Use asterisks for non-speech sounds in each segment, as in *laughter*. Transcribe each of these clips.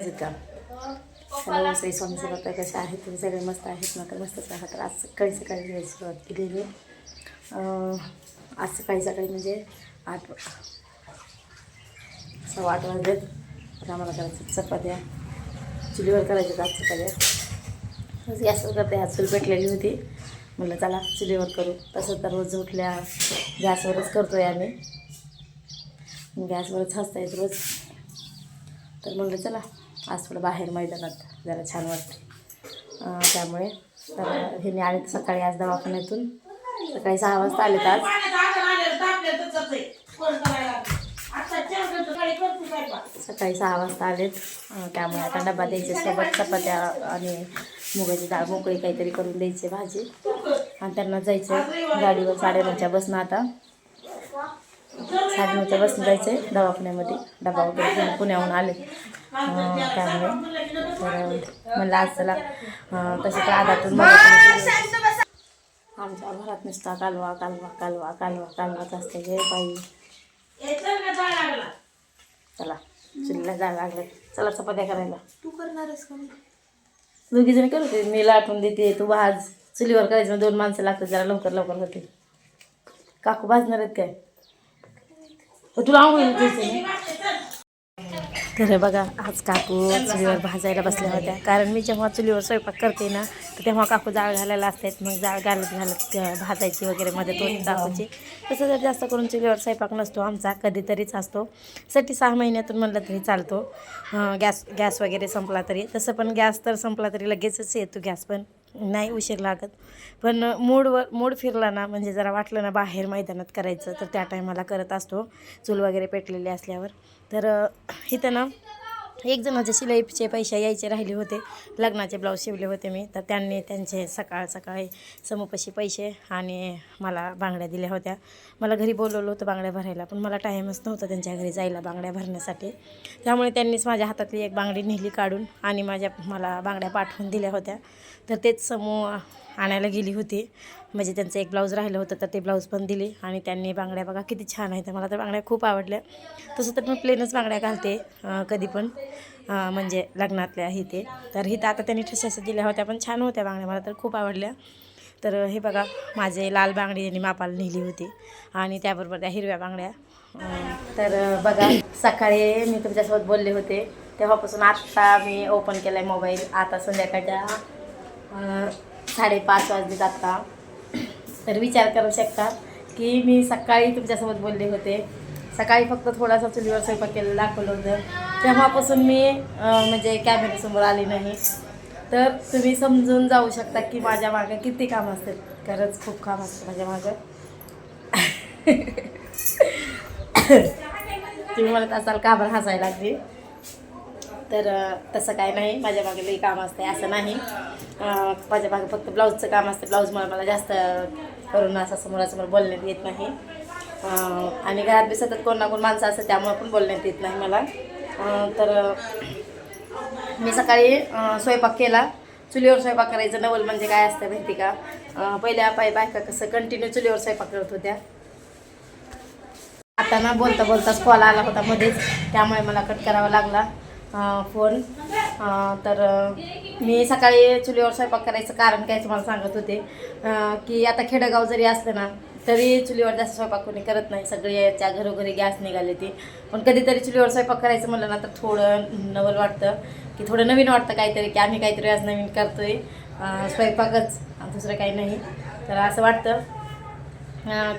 Hello Shri Swami Samarth कसे आहेत? तुम्ही सगळे मस्त आहेत. ना तर मस्तच आहात तर आज सकाळी सकाळी वेळ सुरुवात केलेली. आज सकाळी सकाळी म्हणजे आठ सव्वा आठ वाजलेत. आता आम्हाला करायचं चपात्या. चुलीवर करायच्या आज चपात्या. गॅसवर करते. आज चूल पेटलेली होती. म्हटलं चला चुलीवर करू. तसं तर रोज उठल्या गॅसवरच करतो आहे आम्ही. गॅसवरच हसता येत रोज. तर म्हणलं चला आज थोडं बाहेर मैदानात जरा छान वाटतं त्यामुळे तर हे मी आले सकाळी आज दवाखान्यातून. सकाळी सहा वाजता आलेत आज. सकाळी सहा वाजता आलेत. त्यामुळे आता डबा द्यायचे सोबत चपात्या आणि मुगाची डाळ मोकळी काहीतरी करून द्यायची भाजी. आणि त्यांना जायचं गाडीवर साडेनऊच्या बसणं आता. साडेनऊच्या बसनं जायचं दवाखान्यामध्ये. डबा वगैरे पुण्याहून आले त्यामुळे तर आज चला तसे तर मदत आमच्या घरात नुसता कालवा कालवा कालवा कालवा कालवाच असते हे बाई. चला चुलीला जायला लागले. चला चपात्या करायला. तू करणारच का दोघी जण करत होते मी लाटून देते. तू भाज. चुलीवर करायचं दोन माणसं लागतात. जरा लवकर लवकर होते काकू भाजणार आहेत काय? हो, तुला नाही? तर बघा आज काकू चुलीवर भाजायला बसल्या होत्या. कारण मी जेव्हा चुलीवर स्वयंपाक करते ना तर तेव्हा काकू जाळ घालायला असतात. मग जाळ घालत घालत भाजायची वगैरे मध्ये दोन काकूची. तसं जर जास्त करून चुलीवर स्वयंपाक नसतो आमचा कधीतरीच असतो. साठी सहा महिन्यातून म्हणलं तरी चालतो. गॅस गॅस वगैरे संपला तरी. तसं पण गॅस तर संपला तरी लगेचच येतो गॅस पण. नाही उशीर लागत. पण मूडवर मूड फिरला ना म्हणजे जरा वाटलं ना बाहेर मैदानात करायचं तर त्या टायमाला करत असतो. चूल वगैरे पेटलेली असल्यावर. तर इथं ना एक जणाचे शिलाईचे पैसे यायचे राहिले होते. लग्नाचे ब्लाऊज शिवले होते मी. तर त्यांनी त्यांचे सकाळ सकाळी समोपशी पैसे आणि मला बांगड्या दिल्या होत्या. मला घरी बोलवलं होतं बांगड्या भरायला पण मला टाईमच नव्हता त्यांच्या घरी जायला बांगड्या भरण्यासाठी. त्यामुळे त्यांनीच माझ्या हातातली एक बांगडी नेली काढून आणि माझ्या मला बांगड्या पाठवून दिल्या होत्या. तर तेच समूह आणायला गेली होती. म्हणजे त्यांचं एक ब्लाऊज राहिलं होतं तर ते ब्लाऊज पण दिली. आणि त्यांनी बांगड्या बघा किती छान आहेत. मला तर बांगड्या खूप आवडल्या. तसं तर मी प्लेनच बांगड्या घालते कधी पण. म्हणजे लग्नातल्या हे ते. तर हिथं आता त्यांनी ठशाशा दिल्या होत्या पण छान होत्या बांगड्या. मला तर खूप आवडल्या. तर हे बघा माझे लाल बांगडी त्यांनी मापाला नेली होती. आणि त्याबरोबर त्या हिरव्या बांगड्या. तर बघा सकाळी मी तुमच्यासोबत बोलले होते. तेव्हापासून आत्ता मी ओपन केला आहे मोबाईल आता संध्याकाळच्या साडेपाच वाजलेत आत्ता तर विचार करू शकता की मी सकाळी तुमच्यासोबत बोलले होते. सकाळी फक्त थोडासा चुलीवर स्वयंपाक केलेला दाखवलं होतं. तेव्हापासून मी म्हणजे कॅमेऱ्यासमोर आली नाही. तर तुम्ही समजून जाऊ शकता की माझ्या मागं किती काम असतात खरंच खूप काम असतं माझ्या मागं. तुम्ही म्हणत असाल का बरं हसायला लागली? तर तसं काय नाही. माझ्या मागे लई काम असते असं नाही. माझ्या मागे फक्त ब्लाऊजचं काम असतं ब्लाऊजमुळे मला जास्त करून असं समोरासमोर बोलण्यात येत नाही. आणि घरात बी सतत कोण ना कोण माणसं असतं त्यामुळे पण बोलण्यात येत नाही मला. तर मी सकाळी स्वयंपाक केला. चुलीवर स्वयंपाक करायचं. नवल म्हणजे काय असतं माहिती का? पहिल्या पाय बायका कसं कंटिन्यू चुलीवर स्वयंपाक करत होत्या. आता ना बोलता बोलताच कॉल आला होता मध्येच. त्यामुळे मला कट करावा लागला. फोन तर मी सकाळी चुलीवर स्वयंपाक करायचं कारण काय तुम्हाला सांगत होते. की आता खेडेगाव जरी असलं ना तरी चुलीवर जास्त स्वयंपाक कोणी करत नाही. सगळे याच्या घरोघरी गॅस निघाले ते. पण कधीतरी चुलीवर स्वयंपाक करायचं म्हणलं ना तर थोडं नवल वाटतं. की थोडं नवीन वाटतं काहीतरी की आम्ही काहीतरी आज नवीन करतोय. स्वयंपाकच. दुसरं काही नाही. तर असं वाटतं.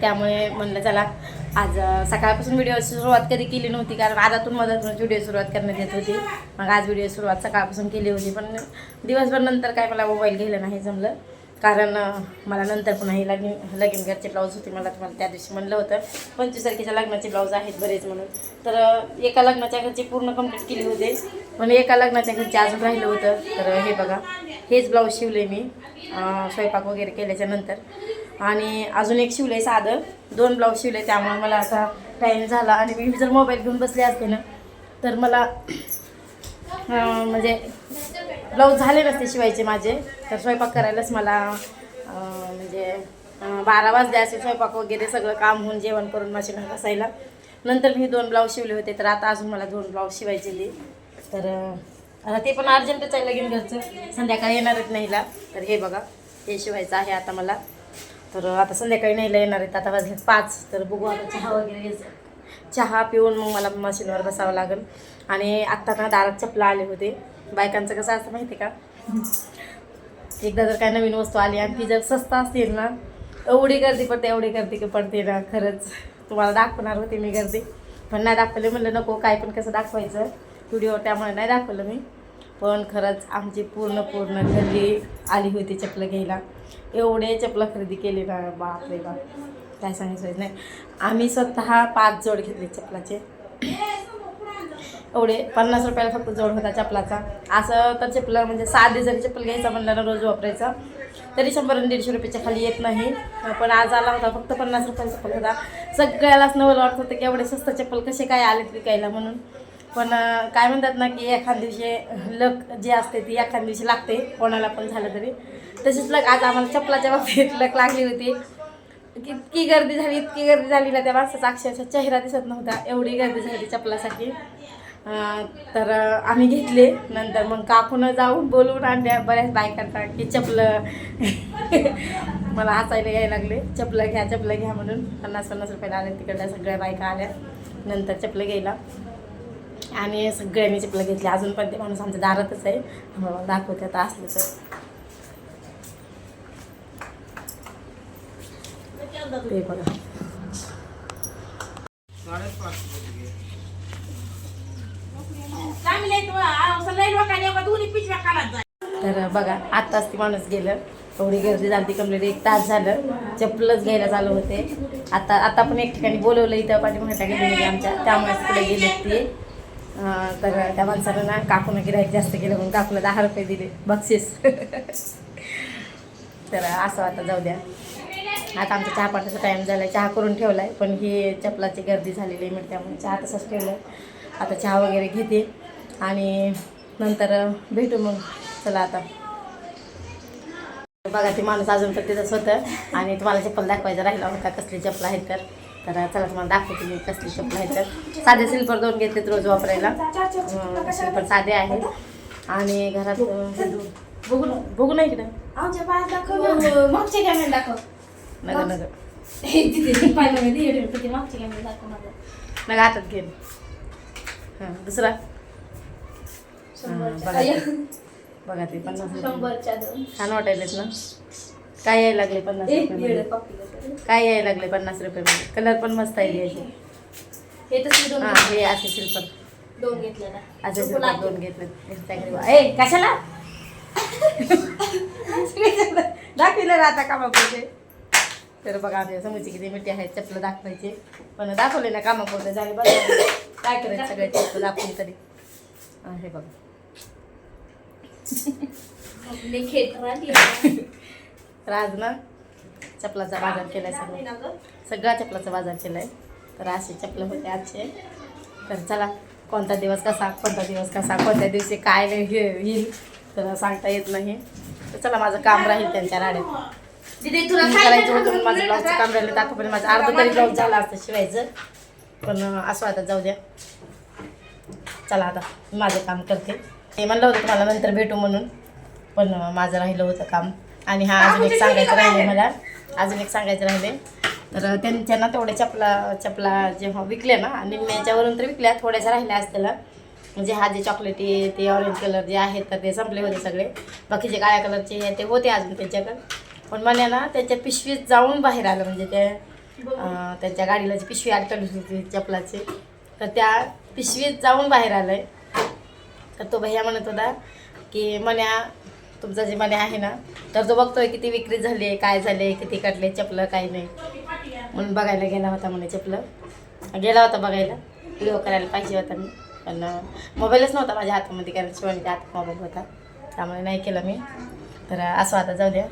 त्यामुळे म्हणलं चला आज सकाळपासून व्हिडिओची सुरुवात कधी केली नव्हती कारण आदातून मधातूनच व्हिडिओ सुरुवात करण्यात येत होती. मग आज व्हिडिओ सुरुवात सकाळपासून केली होती पण दिवसभर नंतर काय मला मोबाईल घ्यायला नाही जमलं. कारण मला नंतर पुन्हा ही लगीन लगीन घरचे ब्लाऊज होते मला तुम्हाला त्या दिवशी म्हणलं होतं. पंचवीस तारखेच्या लग्नाचे ब्लाऊज आहेत बरेच म्हणून. तर एका लग्नाच्या घरचे पूर्ण कंप्लीट केले होते. पण एका लग्नाच्या घरचे अजून राहिलं होतं. तर हे बघा हेच ब्लाऊज शिवले मी स्वयंपाक वगैरे केल्याच्यानंतर. आणि अजून एक शिवलं आहे साधं. दोन ब्लाऊज शिवले त्यामुळे मला आता टाईम झाला. आणि मी जर मोबाईल घेऊन बसले असते ना तर मला म्हणजे ब्लाऊज झाले नसते शिवायचे माझे. तर स्वयंपाक करायलाच मला म्हणजे बारा वाजले असे स्वयंपाक वगैरे सगळं काम होऊन जेवण करून मशीन बसायला. नंतर मी दोन ब्लाऊज शिवले होते तर आता अजून मला दोन ब्लाऊज शिवायचे ते तर आता ते पण अर्जंटच आहे लगीन घरचं. संध्याकाळी येणारच नाहीला. तर हे बघा हे शिवायचं आहे आता मला. तर आता संध्याकाळी नाहीला येणार आहेत. आता वाजले पाच. तर बघू आता चहा वगैरे घ्यायचं. चहा पिऊन मग मला मशीनवर बसावं लागेल. आणि आत्ता ना दारात चपला आले होते. बायकांचं कसं असतं माहिती आहे का? एकदा जर काय नवीन वस्तू आली आणि ती जर स्वस्त असतील ना एवढी गर्दी पडते एवढी गर्दी की पडते ना खरंच. तुम्हाला दाखवणार होते मी गर्दी. पण नाही दाखवले म्हणलं नको काय पण कसं दाखवायचं. व्हिडिओ त्यामुळे नाही दाखवलं मी. पण खरंच आमची पूर्ण पूर्ण गल्ली आली होती चपलं घ्यायला. एवढे चपलं खरेदी केली ना बापरे बाप. काय सांगायचं नाही. आम्ही स्वतः पाच जोड घेतले चपलाचे. एवढे पन्नास रुपयाला फक्त जोड होता चपलाचा. असं तर चपला म्हणजे साधी जरी चप्पल घ्यायचा म्हणलं ना रोज वापरायचा तरी शंभर आणि दीडशे रुपयाच्या खाली येत नाही. पण आज आला होता फक्त पन्नास रुपयाचा चप्पल होता. सगळ्यालाच नवल वाटत होतं की एवढे स्वस्त चप्पल कसे काय आलेत विकायला म्हणून. पण काय म्हणतात ना की एखाद दिवशी लक जी असते ती एखाद दिवशी लागते. कोणाला पण झालं तरी. तशीच लक आज आम्हाला चप्पलाच्या बाबतीत लक लागली होती. इतकी गर्दी झाली इतकी गर्दी झाली ना त्या माणसाचा. अक्षरशः चेहरा दिसत नव्हता. एवढी गर्दी झाली चपलासाठी. तर आम्ही घेतले. नंतर मग काकून जाऊन बोलवून आणल्या. बऱ्याच बायकांना की चपलं. *laughs* मला हसायला यायला लागले. चपलं घ्या चपलं घ्या म्हणून पन्नास पन्नास रुपयाला आले तिकडल्या सगळ्या बायका आल्या. नंतर चपलं घ्यायला. आणि सगळ्यांनी चपलं घेतली. अजून पण ते माणूस आमच्या दारातच आहे. हो, दाखवते आता असलं तर. ते बघा. तर बघा आत्ताच ती माणूस गेलं. एवढी गर्दी झाली कंप्लीट एक तास झालं. चप्पलच घ्यायला चालू होते. आता आता पण एक ठिकाणी बोलवलं इथं पाठीमागच्या गेली आमच्या. त्यामुळेच पुढे गेले ती. तर त्या माणसानं ना काकूनं गिरायक जास्त केलं म्हणून काकूला दहा रुपये दिले. बक्षीस. *laughs* तर असं आता जाऊ द्या. आता आमचा चहा पाण्याचा टाईम झाला आहे चहा करून ठेवला आहे पण ही चपलाची गर्दी झालेली आहे त्यामुळे चहा तसंच ठेवलं आहे आता चहा वगैरे घेते. आणि नंतर भेटू मग. चला आता. बघा ते माणूस अजून पण तिथंच होतं. आणि तुम्हाला चप्पल दाखवायचा राहिला होता कसली चप्पल आहे तर. तर चला तुम्हाला दाखवते मी कसली चप्पल आहेत तर साधे सिल्पर दोन घेतलेत रोज वापरायला. सिल्पर साधे आहेत. आणि घरात दोन. बघू ना बघू ना इकडं. मागच्या कॅमेरा दाखव. नगर नगर. *laughs* नका हातात घेईन हां दुसरा. बघा ते. पन्नास छान वाटायलेत ना. काय यायला लागले पन्नास रुपये. काय यायला लागले पन्नास रुपये कलर पण मस्त आहे हे हां हे असे शिल्पर दोन घेतले ना. असे लागले. दोन घेतले ए कशाला? *laughs* दाखविलं आता कामापुरते. तर बघा आमच्या समोरची किती मिठी आहेत चपलं दाखवायचे. पण दाखवले ना कामापुरते. झाले बघा. काय करायचं सगळे चपलं दाखवली तरी. हे बघा. तर आज ना चपलाचा बाजार केलाय सगळं. सगळा चपलाचा बाजार केलाय. तर असे चपलं होते आजचे. तर चला कोणता दिवस कसा कोणता दिवस कसा कोणत्या दिवशी काय नाही हे येईल. तर सांगता येत नाही. तर चला माझं काम राहील त्यांच्या राड्यात करायचं होतं माझं ब्लाऊजचं काम राहिलं दाखवलं माझं अर्ध तरी ब्लाऊज झालं असतं शिवायचं. पण असं आता जाऊ द्या. चला आता मी माझं काम करते. हे म्हणलं होतं तुम्हाला नंतर भेटू म्हणून. पण माझं राहिलं होतं काम. आणि हा अजून एक सांगायचं राहिले मला. अजून एक सांगायचं राहिले तर त्यांच्या ना तेवढ्या चपला चपला जेव्हा विकल्या ना निम्म्याच्यावरून तर विकल्या थोड्याशा राहिल्या असत्याला म्हणजे हा जे चॉकलेटी ते ऑरेंज कलर जे आहेत तर ते संपले होते सगळे. बाकीचे काळ्या कलरचे हे ते होते अजून त्यांच्याकडे. पण मला ना त्याच्या पिशवीत जाऊन बाहेर आलं म्हणजे ते त्यांच्या गाडीला जी पिशवी अडकली होती चपलाची. तर त्या पिशवीत जाऊन बाहेर आलं आहे तर तो भैया म्हणत होता की मन्या तुमचा जे आहे ना तर तो बघतोय किती विक्री झाली आहे काय झाले किती कटले चपलं काय नाही. म्हणून बघायला गेला होता म्हणे चपलं. गेला होता बघायला. व्हिडिओ करायला पाहिजे होता मी. पण मोबाईलच नव्हता माझ्या हातामध्ये कारण शिवानीच्या हातात मोबाईल होता. त्यामुळे नाही केलं मी. तर असं आता जाऊ द्या.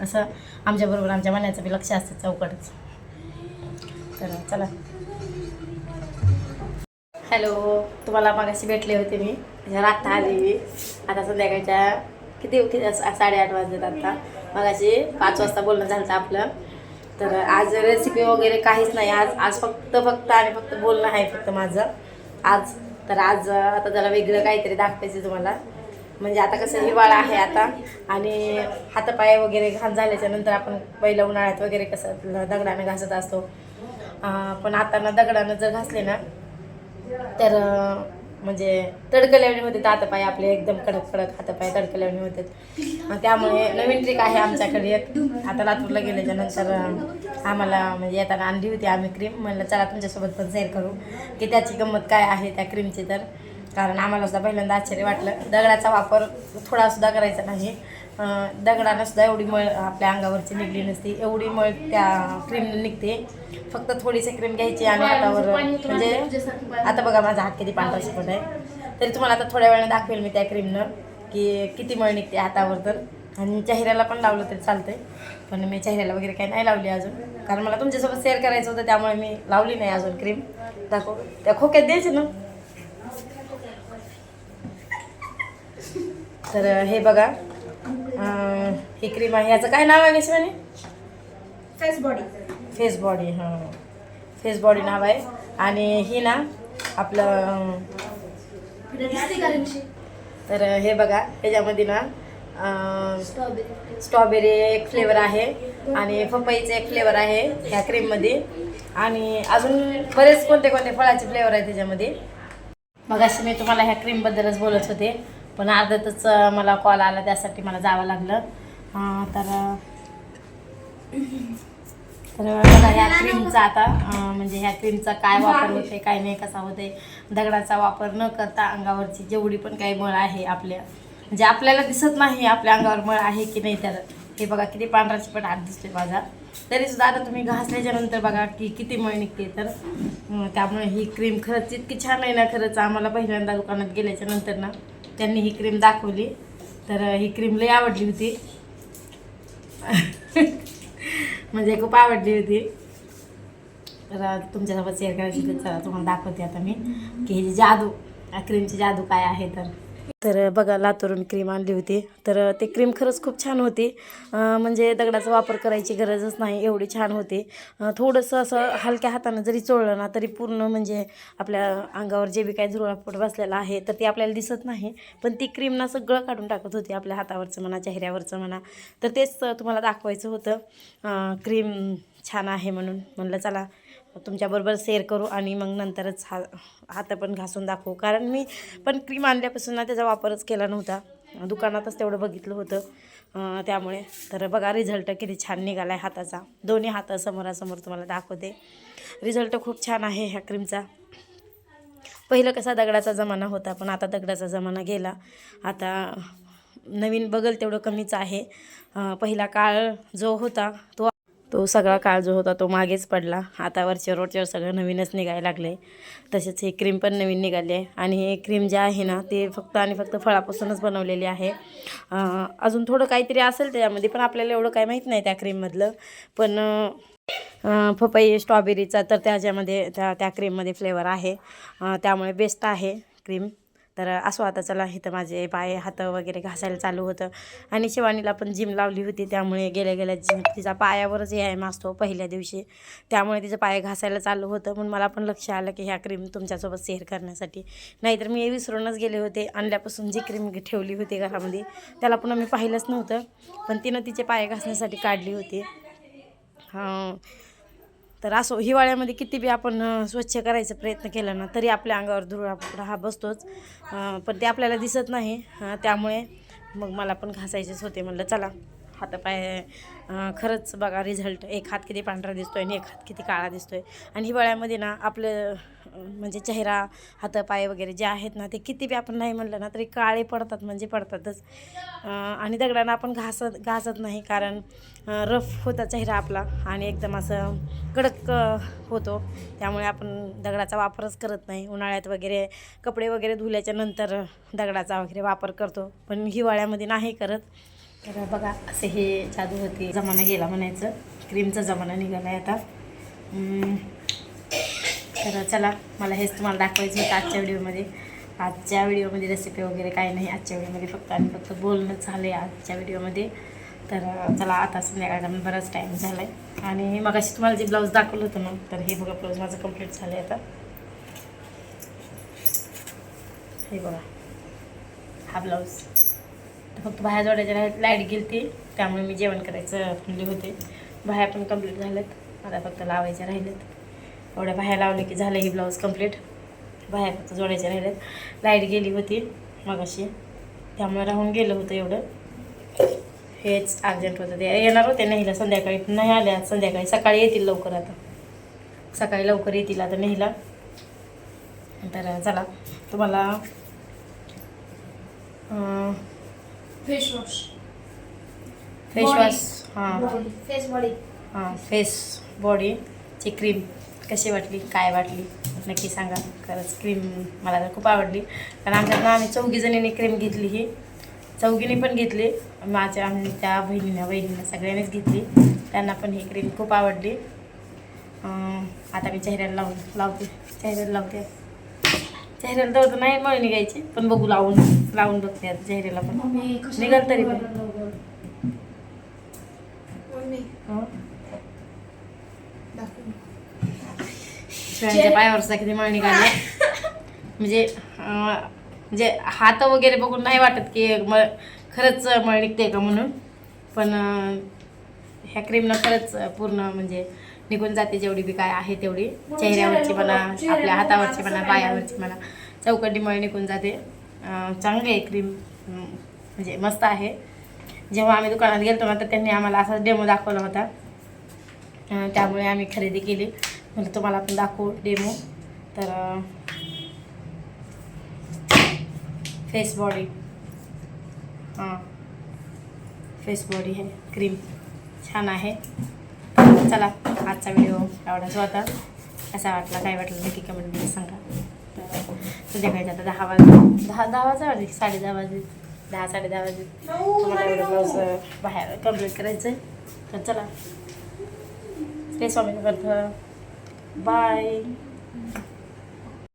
असं आमच्याबरोबर आमच्या मनाचं बी लक्ष असतं चौकटच. तर चला. हॅलो तुम्हाला मागाशी भेटले होते मी. जर आत्ता आले मी. आता संध्याकाळच्या किती किती सा- साडेआठ वाजलेत आत्ता मगाशी पाच वाजता बोलणं झालं आपलं. तर आज रेसिपी वगैरे काहीच नाही. आज आज फक्त फक्त आणि फक्त बोलणं आहे फक्त माझं. आज तर आज आता जरा वेगळं काहीतरी दाखवायचं तुम्हाला. म्हणजे आता कसं हिवाळा आहे आता. आणि हातापाय वगैरे घाण झाल्याच्यानंतर आपण पहिलं उन्हाळ्यात वगैरे कसं दगडानं घासत असतो. पण आता ना दगडानं जर घासले ना तर म्हणजे तडकल्यावणी होते हातापाय आपले एकदम कडक कडक हातापाय तडकल्यावणी होते त्यामुळे नवीन ट्रिक आहे आमच्याकडे एक. आता लातूरला गेल्याच्यानंतर आम्हाला म्हणजे येताना आणली होती आम्ही क्रीम म्हणलं चला तुमच्यासोबत पण शेअर करू की त्याची किंमत काय आहे त्या क्रीमची तर. कारण आम्हाला सुद्धा पहिल्यांदा आश्चर्य वाटलं. दगडाचा वापर थोडा सुद्धा करायचा नाही. दगडानं सुद्धा एवढी मळ आपल्या अंगावरची निघली नसती. एवढी मळ त्या क्रीमनं निघते. फक्त थोडीशी क्रीम घ्यायची आणि हातावर म्हणजे आता बघा माझा हात किती पांढरा शिकवत आहे तरी तुम्हाला आता थोड्या वेळाने दाखवेल मी त्या क्रीमनं की किती मळ निघते हातावर तर. आणि चेहऱ्याला पण लावलं तरी चालतंय. पण मी चेहऱ्याला वगैरे काही नाही लावली अजून. कारण मला तुमच्यासोबत शेअर करायचं होतं त्यामुळे मी लावली नाही अजून क्रीम दाखव. त्या खोक्यात द्यायची ना? तर हे बघा. ही क्रीम आहे. याचं काय नाव आहे विश्वानी? फेस बॉडी फेस बॉडी हां. फेस बॉडी नाव आहे. आणि ही ना आपलं तर हे बघा. त्याच्यामध्ये ना स्ट्रॉबेरी एक फ्लेवर आहे आणि पपईचं एक फ्लेवर आहे ह्या क्रीममध्ये आणि अजून बरेच कोणते कोणते फळाचे फ्लेवर आहे त्याच्यामध्ये. मग अशी मी तुम्हाला ह्या क्रीमबद्दलच बोलत होते. पण अर्ध्यातच मला कॉल आला त्यासाठी मला जावं लागलं. तर तर बघा ह्या क्रीमचा आता म्हणजे ह्या क्रीमचा काय वापर होते काय नाही कसा होते दगडाचा वापर न करता अंगावरची जेवढी पण काही मळ आहे आपल्या म्हणजे आपल्याला दिसत नाही आपल्या अंगावर मळ आहे की नाही तर हे बघा किती पांढरा चिपट हात दिसतोय माझा तरी सुद्धा आता तुम्ही घासल्याच्या नंतर बघा की किती मळ निघते. तर त्यामुळे ही क्रीम खरंच इतकी छान आहे ना खरंच आम्हाला पहिल्यांदा दुकानात गेल्याच्यानंतर ना. त्यांनी ही क्रीम दाखवली. तर ही क्रीम लई आवडली होती. *laughs* म्हणजे खूप आवडली होती. तर तुमच्यासोबत शेअर करायची होती चला तुम्हाला दाखवते आता मी. की ही जादू क्रीमची जादू काय आहे तर. तर बघा लातूरून क्रीम आणली होती. तर ते क्रीम खरंच खूप छान होती. म्हणजे दगडाचा वापर करायची गरजच नाही एवढी छान होती. थोडंसं असं हलक्या हातानं जरी चोळलं ना तरी पूर्ण म्हणजे आपल्या अंगावर जे बी काय झुरळापट बसलेला आहे तर ते आपल्याला दिसत नाही. पण ती क्रीम ना सगळं काढून टाकत होती आपल्या हातावरचं म्हणा चेहऱ्यावरचं म्हणा. तर तेच तुम्हाला दाखवायचं होतं. क्रीम छान आहे म्हणून. म्हणलं चला तुमच्याबरोबर शेअर करू आणि मग नंतरच हा हात पण घासून दाखवू. कारण मी पण क्रीम आणल्यापासून ना त्याचा वापरच केला नव्हता. दुकानातच तेवढं बघितलं होतं. त्यामुळे. तर बघा रिझल्ट किती छान निघाला आहे हाताचा. दोन्ही हात समोरासमोर तुम्हाला दाखवते. रिझल्ट खूप छान आहे ह्या क्रीमचा पहिलं कसा दगडाचा जमाना होता पण आता दगडाचा जमाना गेला. आता नवीन बगल तेवढं कमीच आहे. पहिला काळ जो होता तो तो सगळा काळ जो होता तो मागेच पडला. आता वरच्या रोडच्यावर सगळं नवीनच निघायला लागले तसेच हे क्रीम पण नवीन निघाली आहे. आणि हे क्रीम जे आहे ना ते फक्त आणि फक्त फळापासूनच बनवलेली आहे. अजून थोडं काहीतरी असेल त्याच्यामध्ये पण आपल्याला एवढं काही माहीत नाही त्या क्रीममधलं पण पपई स्ट्रॉबेरीचा तर त्याच्यामध्ये त्या त्या क्रीममध्ये फ्लेवर आहे. त्यामुळे बेस्ट आहे क्रीम तर असो आता चला इथं माझे पाय हात वगैरे घासायला चालू होतं. आणि शिवानीला पण जिम लावली होती त्यामुळे गेल्या गेल्या जिम तिचा पायावरच व्यायाम असतो पहिल्या दिवशी. त्यामुळे तिचं पाय घासायला चालू होतं. म्हणून मला पण लक्ष आलं की ह्या क्रीम तुमच्यासोबत शेअर करण्यासाठी. नाहीतर मी विसरूनच गेले होते. आणल्यापासून जी क्रीम ठेवली होती घरामध्ये त्याला पुन्हा मी पाहिलंच नव्हतं. पण तिनं तिचे पाय घासण्यासाठी काढली होती. हां. तर असो हिवाळ्यामध्ये किती बी आपण स्वच्छ करायचा प्रयत्न केला ना तरी आपल्या अंगावर धुळा हा बसतोच. पण ते आपल्याला दिसत नाही. त्यामुळे मग मला पण घासायचेच होते. म्हणलं चला हातापाय खरंच बघा रिझल्ट एक हात किती पांढरा दिसतो आहे आणि एक हात किती काळा दिसतो आहे आणि हिवाळ्यामध्ये ना आपलं म्हणजे चेहरा हातपाय वगैरे जे आहेत ना ते किती बी आपण नाही म्हणलं ना तरी काळे पडतात म्हणजे पडतातच. आणि दगडांना आपण घासत घासत नाही कारण रफ होता चेहरा आपला आणि एकदम असं कडक होतो. त्यामुळे आपण दगडाचा वापरच करत नाही. उन्हाळ्यात वगैरे कपडे वगैरे धुल्याच्या नंतर दगडाचा वगैरे वापर करतो. पण हिवाळ्यामध्ये नाही करत. तर बघा असे हे जादू होती. जमाना गेला म्हणायचं. क्रीमचा जमाना निघाला आहे आता तर चला मला हेच तुम्हाला दाखवायचं होतं आजच्या व्हिडिओमध्ये. आजच्या व्हिडिओमध्ये रेसिपी वगैरे काही नाही आजच्या व्हिडिओमध्ये फक्त आणि फक्त बोलणं झालं आहे आजच्या व्हिडिओमध्ये. तर चला आता संध्याकाळचा बराच टाईम झाला आहे आणि मग अशी तुम्हाला जे ब्लाऊज दाखवलं होतं ना तर हे बघा ब्लाऊज माझं कंप्लीट झालं आहे आता. हे बघा हा ब्लाऊज तर फक्त बाहेर जोडायच्या लाइट गेली ती त्यामुळे मी जेवण करायचं म्हणले होते. बाहेर पण कंप्लीट झालेत आता फक्त लावायच्या राहिलेत. एवढ्या बाह्या लावले की झालं ही ब्लाऊज कंप्लीट. बाहेर फक्त जोडायच्या राहिलेत. लाइट गेली होती मगाशी. त्यामुळे राहून गेलं होतं एवढं. हेच अर्जंट होतं. ते येणार होते नाहीला संध्याकाळी. नाही आले आज संध्याकाळी. सकाळी येतील लवकर आता. सकाळी लवकर येतील आता नेहला. तर चला तुम्हाला फेस वॉश फेस वॉश हां. फेस बॉडी हां फेस बॉडीची क्रीम कशी वाटली काय वाटली? नक्की सांगा. खरंच क्रीम मला तर खूप आवडली. कारण आमच्यात ना आम्ही चौघी जणींनी क्रीम घेतली ही. चौघीने पण घेतली. माझ्या आमच्या बहिणीनं बहिणीनं सगळ्यांनीच घेतली. त्यांना पण ही क्रीम खूप आवडली. आता मी चेहऱ्याला लावून लावते. चेहऱ्याला लावते. चेहऱ्याला तर नाही मळ निघायची पण बघू लावून लावून बघते आता चेहऱ्याला पण. निघाल तरी पण. शिवांच्या पायावरचा किती मळ निघाले म्हणजे म्हणजे हात वगैरे बघून नाही वाटत की मळ खरंच मळ निघते का म्हणून. पण ह्या क्रीमनं खरंच पूर्ण म्हणजे निघून जाते जेवढी बी काय आहे तेवढी. चेहऱ्यावरची म्हणा आपल्या हातावरची म्हणा पायावरची म्हणा चौकटी मळ निघून जाते. चांगली आहे क्रीम म्हणजे मस्त आहे. जेव्हा आम्ही दुकानात गेलो ना तर त्यांनी आम्हाला असा डेमो दाखवला होता. त्यामुळे आम्ही खरेदी केली. म्हणजे तुम्हाला पण दाखवू डेमो तर फेस बॉडी हां. फेस बॉडी हे क्रीम छान आहे. चला आजचा व्हिडिओ एवढाच होता. कसा वाटला काय वाटलं नक्की कमेंटमध्ये सांगा. तर संध्याकाळी आता दहा वाज दहा दहा वाजा वाजले साडे दहा वाजले. दहा साडे दहा वाजले. तुम्हाला एवढं ब्लाऊज बाहेर कंप्लीट करायचं आहे तर चला. ते स्वामी करतं. Bye.